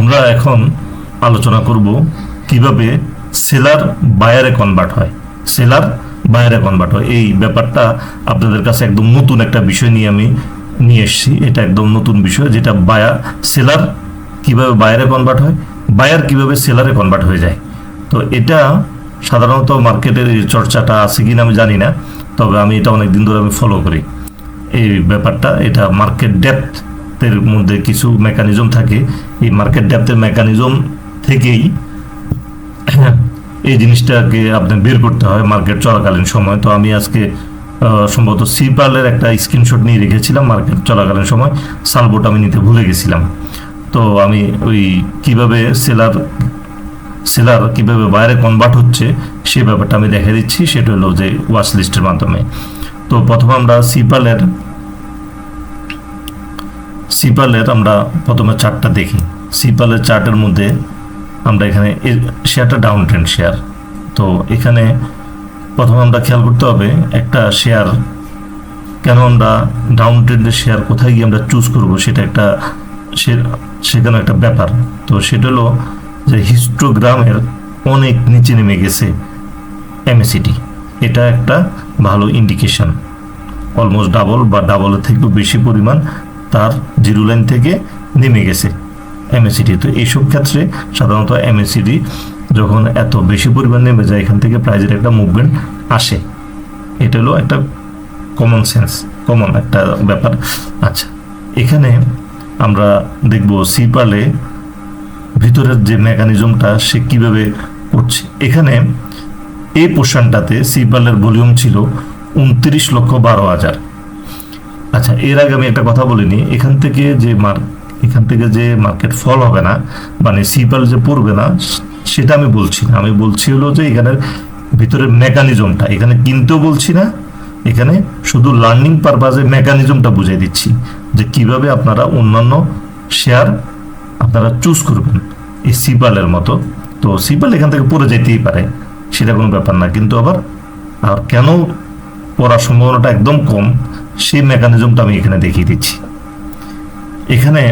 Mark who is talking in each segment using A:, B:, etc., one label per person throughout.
A: আমরা এখন আলোচনা করব কীভাবে সেলার বায়ারে কনভার্ট হয়। সেলার বায়ারে কনভার্ট হয়। এই ব্যাপারটা আপনাদের কাছে একদম নতুন একটা বিষয় নিয়ে আমি নিয়ে এসেছি। এটা একদম নতুন বিষয়, যেটা বায়া, সেলার কীভাবে বায়ারে কনভার্ট হয়, বায়ার কীভাবে সেলারে কনভার্ট হয়ে যায়। তো এটা সাধারণত মার্কেটের চর্চাটা আছে কিনা আমি জানি না, তবে আমি এটা অনেক দিন ধরে আমি ফলো করি। এই ব্যাপারটা, এটা মার্কেট ডেপথের মধ্যে কিছু মেকানিজম থাকে। এই মার্কেট ডেপথের মেকানিজম থেকেই এই জিনিসটাকে আপনি বের করতে হয় মার্কেট চলাকালীন সময়। তো আমি আজকে সম্ভবত সিপালের একটা স্ক্রিনশট নিয়ে রেখেছিলাম মার্কেট চলাকালীন সময়। সালবোট আমি নিতে ভুলে গেছিলাম। তো আমি ওই কীভাবে সেলার সেলার কীভাবে বাইরে কনভার্ট হচ্ছে সেই ব্যাপারটা আমি দেখে দিচ্ছি। সেটা হলো যে ওয়াচ লিস্টের মাধ্যমে। তো প্রথমে আমরা সিপালের সিপালের আমরা প্রথমে চার্টটা দেখি। সিপালের চার্টের মধ্যে আমরা এখানে শেয়ারটা ডাউন ট্রেন্ড শেয়ার। তো এখানে প্রথমে আমরা খেয়াল করতে হবে একটা শেয়ার কেন আমরা ডাউন ট্রেন্ডের শেয়ার কোথায় গিয়ে আমরা চুজ করব, সেটা একটা সেখানে একটা ব্যাপার। তো সেটা হলো যে হিস্টোগ্রামের অনেক নিচে নেমে গেছে এমএসিটি এটা একটা ভালো ইন্ডিকেশন অলমোস্ট ডাবল বা ডাবলের থেকেও বেশি পরিমাণ তার জিরো লাইন থেকে নেমে গেছে এমএসিটি তো। এইসব ক্ষেত্রে সাধারণত এমএসিটি যখন এত বেশি পরিমাণ নেমে যায়, এখান থেকে প্রাইজের একটা মুভমেন্ট আসে। এটা হলো একটা কমন সেন্স কমন একটা ব্যাপার। আচ্ছা এখানে আমরা দেখব সিপালে ভিতরের যে মেকানিজমটা সে কীভাবে করছে। এখানে এই পোর্শনটাতে সিপালের ভলিউম ছিল উনত্রিশ লক্ষ বারো হাজার। আচ্ছা এর আগে আমি একটা কথা বলিনি। এখান থেকে যে মার, এখান থেকে যে মার্কেট ফল হবে না মানে সিপাল যে পড়বে না, সেটা আমি বলছি না। আমি বলছি হলো যে এখানের ভিতরের মেকানিজমটা এখানে কিনতেও বলছি না, এখানে শুধু লার্নিং পারপাজে মেকানিজমটা বুঝিয়ে দিচ্ছি, যে কীভাবে আপনারা অন্যান্য শেয়ার আপনারা চুজ করবেন এই সিপালের মতো। তো সিপাল এখান থেকে পড়ে যেতেই পারে, সেটা কোনো ব্যাপার না। কিন্তু আবার, আর কেন পড়ার সম্ভাবনাটা একদম কম সেই মেকানিজমটা আমি এখানে দেখিয়ে দিচ্ছি। এখানে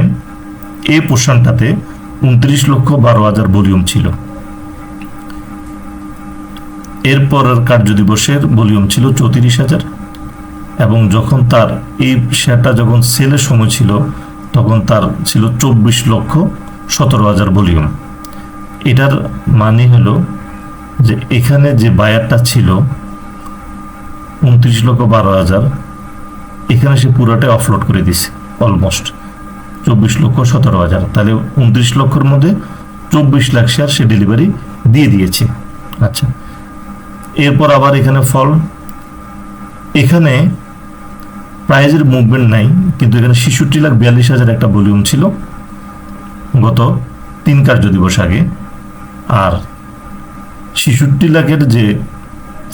A: এ পোর্শনটাতে উনত্রিশ লক্ষ বারো হাজার ভলিউম ছিল। এরপরের কার্য দিবসের ভলিউম ছিল চৌত্রিশ হাজার এবং যখন তার এই শেয়ারটা যখন সেলের সময় ছিল, তখন তার ছিল চব্বিশ লক্ষ সতেরো হাজার ভলিউম এটার মানে হলো যে এখানে যে বায়ারটা ছিল, উনত্রিশ লক্ষ বারো হাজার এখানে সে পুরোটাই অফলোড করে দিছে অলমোস্ট চব্বিশ লক্ষ সতেরো হাজার। তাহলে উনত্রিশ লক্ষের মধ্যে চব্বিশ লাখ শেয়ার সে ডেলিভারি দিয়ে দিয়েছে। আচ্ছা। এরপর আবার এখানে ফল এখানে প্রাইজের মুভমেন্ট নাই, কিন্তু এখানে ছেষট্টি লাখ বিয়াল্লিশ হাজার একটা ভলিউম ছিল গত তিন কার্য দিবস আগে। আর ছেষট্টি লাখের যে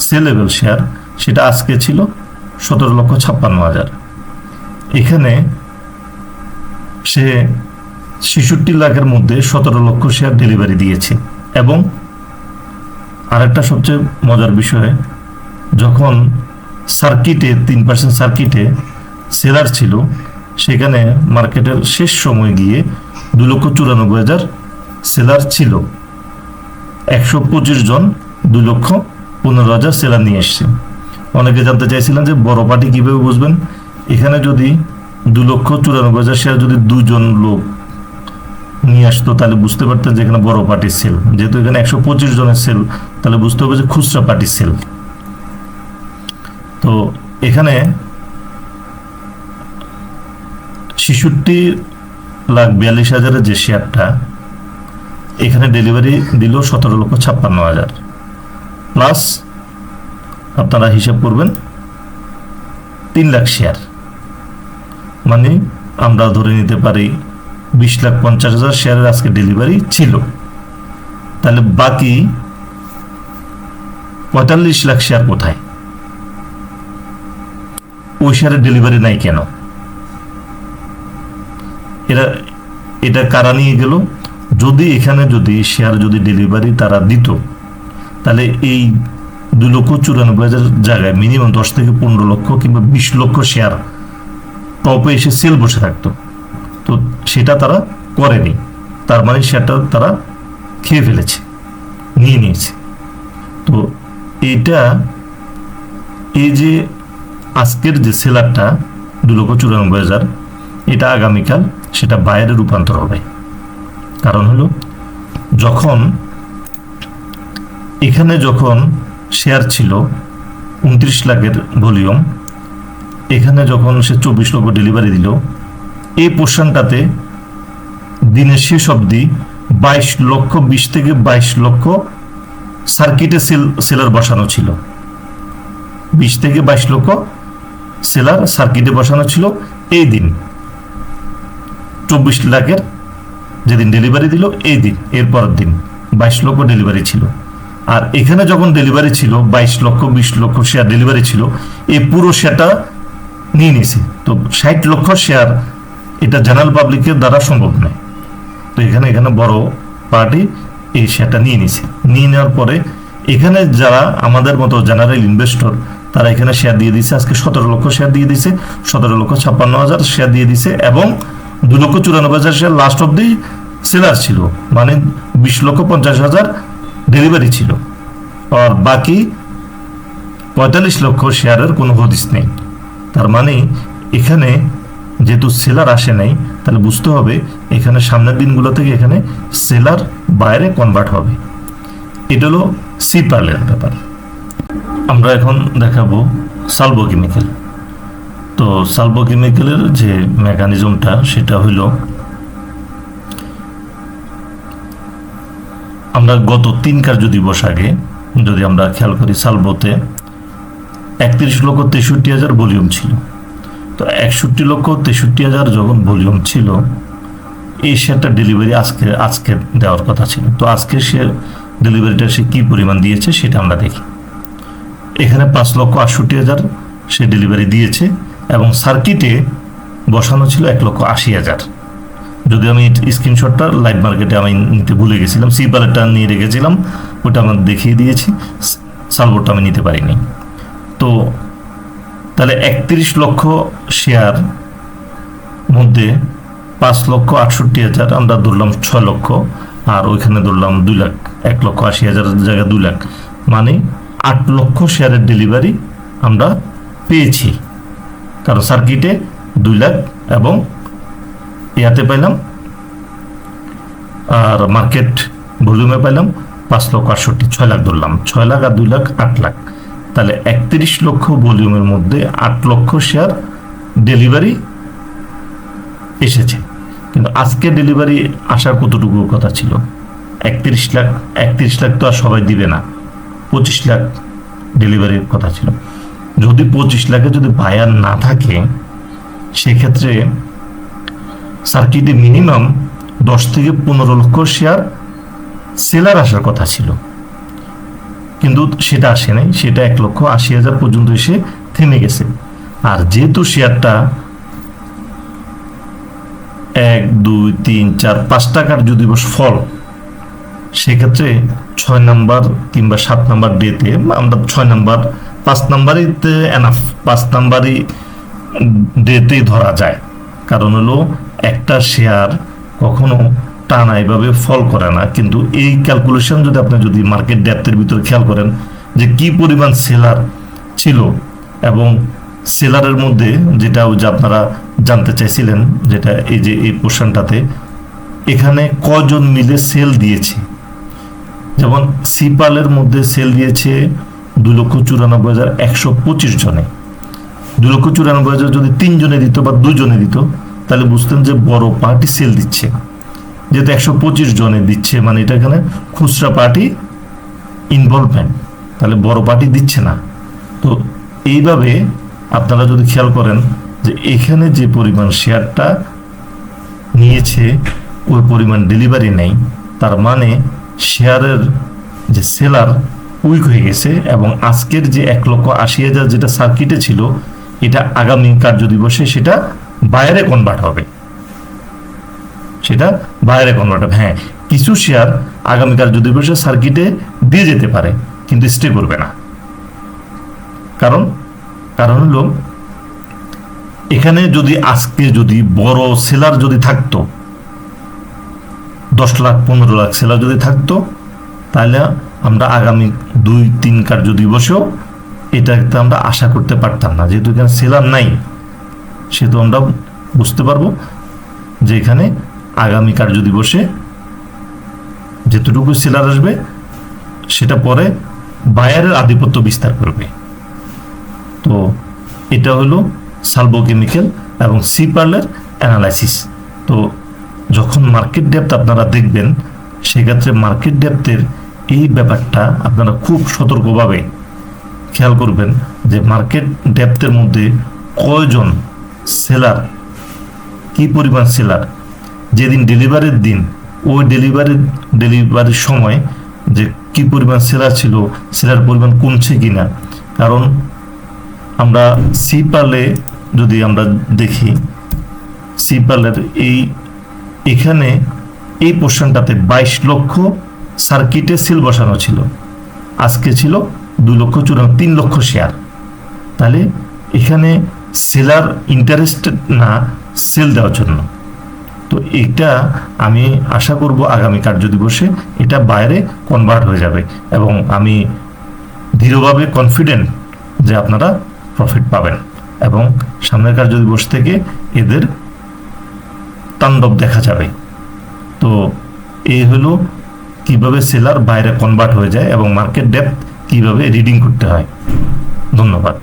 A: সেলেবল শেয়ার সেটা আজকে ছিল সতেরো লক্ষ ছাপ্পান্ন হাজার। এখানে সে ছেষট্টি লাখের মধ্যে সতেরো লক্ষ শেয়ার ডেলিভারি দিয়েছে। এবং আরেকটা সবচেয়ে মজার বিষয়, যখন সার্কিটে তিন পার্সেন্ট সার্কিটে সেলার ছিল, সেখানে মার্কেটের শেষ সময় গিয়ে দু লক্ষ চুরানব্বই হাজার সেলার ছিল। একশো পঁচিশ জন দু লক্ষ পনেরো হাজার সেলার নিয়ে এসছে। অনেকে জানতে চাইছিলেন যে বড় পার্টি কীভাবে বুঝবেন? এখানে যদি দু লক্ষ চুরানব্বই হাজার শেয়ার যদি দুজন লোক নিয়ে আসতো, তাহলে বুঝতে পারতেন যে এখানে বড় পার্টির সেল যেহেতু এখানে একশো পঁচিশ জনের সেল তাহলে বুঝতে হবে যে খুচরা পার্টির সেল তো এখানে ছেষট্টি লাখ বিয়াল্লিশ হাজারের যে শেয়ারটা এখানে ডেলিভারি দিল সতেরো লক্ষ ছাপ্পান্ন হাজার। প্লাস আপনারা হিসাব করবেন, তিন লাখ শেয়ার মানে আমরা ধরে নিতে পারি বিশ লাখ পঞ্চাশ হাজার শেয়ারের আজকে ডেলিভারি ছিল। তাহলে বাকি পঁয়তাল্লিশ লাখ শেয়ার কোথায়? ওই শেয়ারের ডেলিভারি নাই কেন? এরা, এটা কারা নিয়ে গেল? যদি এখানে যদি শেয়ার যদি ডেলিভারি তারা দিত, তাহলে এই দু লক্ষ চুরানব্বই হাজার জায়গায় মিনিমাম দশ থেকে পনেরো লক্ষ কিংবা বিশ লক্ষ শেয়ার টপে এসে সেল বসে থাকতো। তো সেটা তারা করেনি। তার মানে শেয়ারটা তারা খেয়ে ফেলেছে, নিয়ে নিয়েছে। তো এটা, এই যে আজকের যে সেলারটা দু লক্ষ চুরানব্বই হাজার, এটা আগামীকাল সেটা বাইরে রূপান্তর হবে। কারণ হলো, যখন, এখানে যখন শেয়ার ছিল উনত্রিশ লাখের ভলিউম। এখানে যখন সে চব্বিশ লক্ষ ডেলিভারি দিল, এই পোর্শনটাতে দিনের শেষ অবধি বাইশ লক্ষ, বিশ থেকে বাইশ লক্ষ সার্কিটে সেল সেলার বসানো ছিল। বিশ থেকে বাইশ লক্ষ সেলার সার্কিটে বসানো ছিল এই দিন। চব্বিশ লাখের যেদিন ডেলিভারি দিল, এই দিন, এরপরের দিন বাইশ লক্ষ ডেলিভারি ছিল। আর এখানে যখন ডেলিভারি ছিল, বাইশ লক্ষ, বিশ লক্ষ শেয়ার ডেলিভারি ছিল, এই পুরো শেয়ারটা নিয়ে নিয়েছে। তো ষাট লক্ষ শেয়ার এটা জেনারেল পাবলিকের দ্বারা সম্ভব নয়। তো এখানে এখানে বড় পার্টি এই শেয়ারটা নিয়ে নিছে নিয়ে নেওয়ার পরে এখানে যারা আমাদের মতো জেনারেল ইনভেস্টর তারা এখানে শেয়ার দিয়ে দিছে আজকে সতেরো লক্ষ শেয়ার দিয়ে দিছে সতেরো লক্ষ ছাপ্পান্ন হাজার শেয়ার দিয়ে দিছে এবং দু লক্ষ চুরানব্বই হাজার শেয়ার লাস্ট অব্দি সেলার ছিল। মানে বিশ লক্ষ পঞ্চাশ হাজার ডেলিভারি ছিল। আর বাকি পঁয়তাল্লিশ লক্ষ শেয়ারের কোনো হদিস নেই। তার মানে এখানে যেহেতু সেলার আসে নাই, তাহলে বুঝতে হবে এখানে সামনের দিনগুলো থেকে এখানে সেলার বাইরে কনভার্ট হবে। এটা হলো সিপালের ব্যাপার। আমরা এখন দেখাবো সালবো কেমিক্যাল তো সালবো কেমিক্যালের যে মেকানিজমটা সেটা হইল আমরা গত তিন কার্য দিবস আগে, যদি আমরা খেয়াল করি, সালবোতে একত্রিশ লক্ষ তেষট্টি হাজার ভলিউম ছিল। তো একষট্টি লক্ষ তেষট্টি হাজার যখন ভলিউম ছিল এই শেয়ারটা ডেলিভারি আজকে আজকে দেওয়ার কথা ছিল। তো আজকে সে ডেলিভারিটা সে কী পরিমাণ দিয়েছে সেটা আমরা দেখি। এখানে পাঁচ লক্ষ আটষট্টি হাজার সে ডেলিভারি দিয়েছে এবং সার্কিটে বসানো ছিল এক লক্ষ আশি হাজার। যদি আমি স্ক্রিনশটটা লাইভ মার্কেটে আমি নিতে ভুলে গেছিলাম সি পালেটটা নিয়ে রেখেছিলাম, ওটা আমার দেখিয়ে দিয়েছি সালবোর্ডটা আমি নিতে পারিনি। তো তাহলে একত্রিশ লক্ষ শেয়ার মধ্যে পাঁচ লক্ষ আটষট্টি হাজার, আমরা ধরলাম ছয় লক্ষ, আর ওইখানে ধরলাম দুই লাখ, এক লক্ষ আশি হাজার, জায়গায় দুই লাখ। মানে আট লক্ষ শেয়ারের ডেলিভারি আমরা পেয়েছি। কারণ সার্কিটে দুই লাখ এবং ইয়াতে পাইলাম। আর মার্কেট ভলিউমে পাইলাম পাঁচ লক্ষ আটষট্টি, ছয় লাখ ধরলাম। ছয় লাখ আর দুই লাখ আট লাখ। তাহলে একত্রিশ লক্ষ ভলিউমের মধ্যে আট লক্ষ শেয়ার ডেলিভারি এসেছে। কিন্তু আজকে ডেলিভারি আসার কতটুকু কথা ছিল? একত্রিশ লাখ একত্রিশ লাখ তো আর সবাই দিবে না। পঁচিশ লাখ ডেলিভারির কথা ছিল। যদি পঁচিশ লাখে যদি বায়ার না থাকে, সেক্ষেত্রে সার্কিটে মিনিমাম দশ থেকে পনেরো লক্ষ শেয়ার সেলার আসার কথা ছিল। কিন্তু সেটা আসে নাই, সেটা এক লক্ষ আশি হাজার পর্যন্ত এসে থেমে গেছে। আর যেহেতু শেয়ারটা এক, দুই, তিন, চার, পাঁচ টাকার যদি বস ফল, সেক্ষেত্রে ছয় নাম্বার কিংবা সাত নাম্বার ডেতে আমরা ছয় নাম্বার, পাঁচ নাম্বারিতে এনাফ পাঁচ নাম্বারই ডেতেই ধরা যায়। কারণ হলো একটা শেয়ার কখনো টানা এভাবে ফল করে না। কিন্তু এই ক্যালকুলেশন যদি আপনি যদি মার্কেট ডেপথের ভিতরে খেয়াল করেন যে কি পরিমাণ সেলার ছিল এবং সেলারের মধ্যে যেটা যে আপনারা জানতে চাইছিলেন যেটা এই যে এই পোর্শনটাতে এখানে কজন মিলে সেল দিয়েছে? যেমন সিপালের মধ্যে সেল দিয়েছে দু লক্ষ চুরানব্বই হাজার একশো পঁচিশ জনে। দু লক্ষ চুরানব্বই হাজার যদি তিনজনে দিত বা দুজনে দিত, তাহলে বুঝতেন যে বড় পার্টি সেল দিচ্ছে। যেহেতু একশো পঁচিশ জনে দিচ্ছে মানে এটা এখানে খুচরা পার্টি ইনভলভমেন্ট তাহলে বড় পার্টি দিচ্ছে না। তো এইভাবে আপনারা যদি খেয়াল করেন যে এখানে যে পরিমাণ শেয়ারটা নিয়েছে, ওই পরিমাণ ডেলিভারি নেই, তার মানে শেয়ারের যে সেলার উইক হয়ে গেছে এবং আজকের যে এক লক্ষ আশি হাজার যেটা সার্কিটে ছিল এটা আগামী কার্য দিবসে সেটা বাইরে কনভার্ট হবে। সেটা বাইরে কনভার্ট হবে। হ্যাঁ কিছু শেয়ার আগামী কার্য দিবসে সার্কিটে দিয়ে যেতে পারে, কিন্তু স্টে করবে না। কারণ কারণ হলো, এখানে যদি আজকে যদি বড় সেলার যদি থাকতো, দশ লাখ, পনেরো লাখ সেলার যদি থাকতো, তাহলে আমরা আগামী দুই, তিন কার্য দিবসেও এটা একটা আমরা আশা করতে পারতাম না। যেহেতু এখানে সেলার নাই, সেহেতু আমরা বুঝতে পারব যে এখানে আগামী কার্য দিবসে যেতটুকু সেলার আসবে, সেটা পরে বায়ারের আধিপত্য বিস্তার করবে। তো এটা হলো সালবোকেমিক্যাল এবং সিপার্লের অ্যানালাইসিস। তো যখন মার্কেট ডেপথ আপনারা দেখবেন, সেক্ষেত্রে মার্কেট ডেপথের এই ব্যাপারটা আপনারা খুব সতর্কভাবে খেয়াল করবেন যে মার্কেট ডেপথের মধ্যে কয়জন সেলার, কি পরিমাণ সেলার? যেদিন ডেলিভারির দিন, ওই ডেলিভারি ডেলিভারির সময় যে কি পরিমাণ সেলার ছিল, সেলার পরিমাণ কমছে কি না কারণ আমরা সিপালে যদি আমরা দেখি সিপালের এই, এখানে এই পোর্শনটাতে বাইশ লক্ষ সার্কিটে সিল বসানো ছিল। আজকে ছিল দুই লক্ষ চুরান্ন তিন লক্ষ শেয়ার তাহলে এখানে সেলার ইন্টারেস্ট না সেল দেওয়ার জন্য। তো এটা আমি আশা করব আগামী কার্য দিবসে এটা বাইরে কনভার্ট হয়ে যাবে এবং আমি দৃঢ়ভাবে কনফিডেন্ট যে আপনারা প্রফিট পাবেন এবং সামনের কার্য দিবস থেকে এদের তাণ্ডব দেখা যাবে। তো এই হলো কীভাবে সেলার বাইরে কনভার্ট হয়ে যায় এবং মার্কেট ডেপথ কীভাবে রিডিং করতে হয়। ধন্যবাদ।